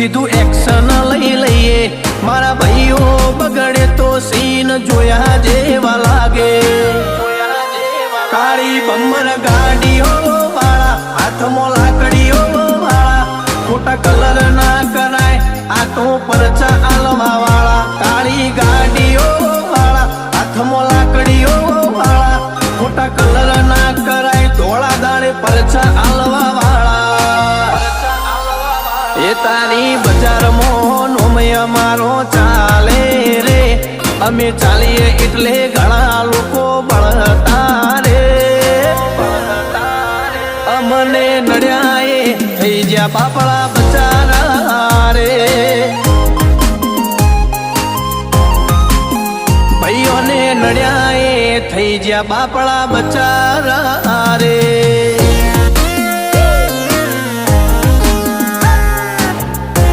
સીધું એક્શન લઈ લઈએ. મારા ભાઈઓ બગડે તો સીન જોયા જેવા લાગે. કાળી બમ્બર ગાડીઓ વાળા, હાથમાં લાકડીઓ વાળા, ખોટા કલર ના કરાય આ તો પરચા આલવા વાળા. કાળી ગાડીઓ વાળા, હાથમાં લાકડીઓ એ તારી બજારમાં નોમય મારો ચાલે રે. અમે ચાલીએ એટલે ઘણા લોકો બળતા રે. અમને નડ્યા થઈ ગયા બાપડા બચારા રે. ભાઈઓને નડ્યા થઈ ગયા બાપડા બચારા રે.